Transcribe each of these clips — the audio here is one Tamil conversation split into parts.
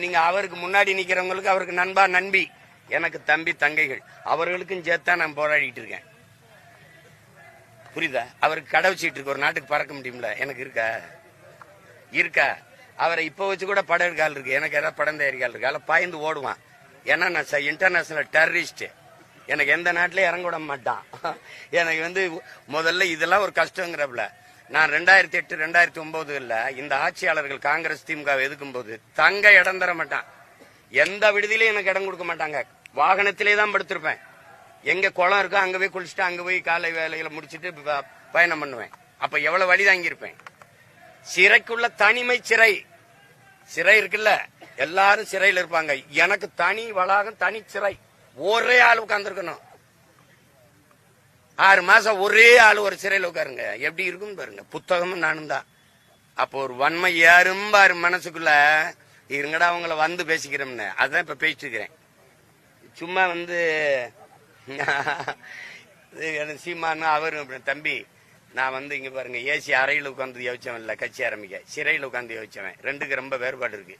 நீங்க அவருக்கு முன்னாடி நிக்கிறவங்களுக்கு அவருக்கு நண்பா நண்பி. எனக்கு தம்பி தங்கைகள். அவர்களுக்கும் சேர்த்தா நான் போராடிட்டு இருக்கேன். புரியுதா? அவருக்கு கடை வச்சுட்டு இருக்கு ஒரு நாட்டுக்கு பறக்க முடியும்ல? எனக்கு இருக்கா? இருக்கா? அவரை இப்ப வச்சு கூட படம் எடுக்கால் இருக்கு. எனக்கு ஏதாவது படம் தயாரிக்கால் இருக்கு. அதில் பாய்ந்து ஓடுவான். ஏன்னா நான் இன்டர்நேஷனல் டெரரிஸ்ட் எனக்கு எந்த நாட்டிலயும் இறங்க விட மாட்டான். எனக்கு வந்து முதல்ல இதெல்லாம் ஒரு கஷ்டங்கிறப்பல. நான் ரெண்டாயிரத்தி எட்டு ரெண்டாயிரத்தி ஒன்பதுல இந்த ஆட்சியாளர்கள் காங்கிரஸ் திமுக எதுக்கும் போது தங்க இடம் தர மாட்டான். எந்த விடுதியிலையும் எனக்கு இடம் கொடுக்க மாட்டாங்க. வாகனத்திலே தான் படுத்திருப்பேன். எங்க குளம் இருக்கோ அங்க போய் குளிச்சுட்டு அங்க போய் காலை வேலைகளை முடிச்சிட்டு ப- பயணம் பண்ணுவேன். அப்ப எவ்வளவு வழி தாங்கியிருப்பேன்? சிறைக்குள்ள தனிமை சிறை. சிறை இருக்குல்ல எல்லாரும் சிறையில் இருப்பாங்க. எனக்கு தனி வளாகம் தனி சிறை. ஒரே ஆள் உட்காந்துருக்கணும் ஆறு மாசம் ஒரே ஆள் ஒரு சிறையில் உட்காருங்க. எப்படி இருக்கும் பாருங்க. புத்தகமும் நானும் தான். அப்போ ஒரு வன்மை ஏறும்பாரு மனசுக்குள்ள இருங்கடா அவங்கள வந்து பேசிக்கிறோம்னு. அதான் இப்ப பேசிட்டு இருக்கிறேன் சும்மா வந்து இது சீமானு அவரும் தம்பி. நான் வந்து இங்க பாருங்க ஏசி அறையில் உட்காந்து யோசிச்சவன் இல்ல கட்சி ஆரம்பிக்க. சிறையில் உட்காந்து யோசிச்சவன். ரெண்டுக்கு ரொம்ப வேறுபாடு இருக்கு.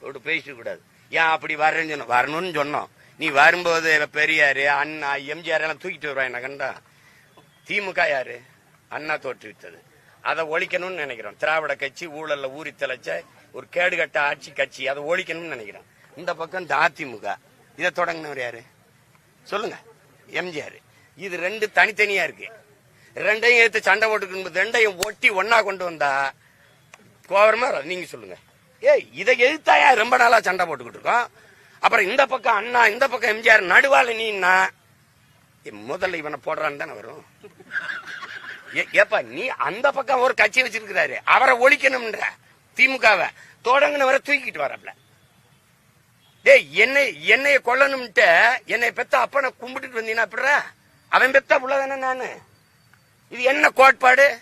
விட்டு பேசிட்டு கூடாது. ஏன் அப்படி வரேன்னு சொன்னோம். வரணும்னு சொன்னோம். நீ வரும்போது பெரியாரு அண்ணா எம்ஜிஆர் எல்லாம் தூக்கிட்டு வருவான் என்ன கண்டா? திமுக யாரு? அண்ணா தோற்றுவித்தது அதை ஒழிக்கணும்னு நினைக்கிறோம். திராவிட கட்சி ஊழல்ல ஊறி தலைச்ச ஒரு கேடுகட்ட ஆட்சி கட்சி அதை ஒழிக்கணும்னு நினைக்கிறோம். இந்த பக்கம் இந்த அதிமுக. இதை தொடங்கினவர் யாரு? சொல்லுங்க. எம்ஜிஆர். இது ரெண்டு தனித்தனியா இருக்கு. ரெண்டையும் எடுத்து சண்டை போட்டுக்கணும் ரெண்டையும் ஒட்டி ஒன்னா கொண்டு வந்தா கோவரமா வராது. நீங்க சொல்லுங்க. ஏய் இதை எதிர்த்தாயா ரொம்ப நாளா சண்டை போட்டுக்கிட்டு இருக்கோம். அப்புறம் இந்த பக்கம் அண்ணா இந்த பக்கம் எம்ஜிஆர் நடுவால நீன்னா முதல்ல இவனை போடுறான்னு தானே வரும்? ஏ- ஏப்பா நீ அந்த பக்கம் ஒரு கட்சி வச்சிருக்கிறாரு. அவரை ஒழிக்கணும்ன்ற திமுகவை. தொடங்கினவரை தூக்கிட்டு வரப்பல டேய் என்னை என்னைய கொல்லணும்ட்டு என்னை பெத்த அப்பனை கும்பிட்டுட்டு வந்தீங்கன்னா அப்படிற அவன் பெத்த உள்ளதானே நானு. இது என்ன கோட்பாடு?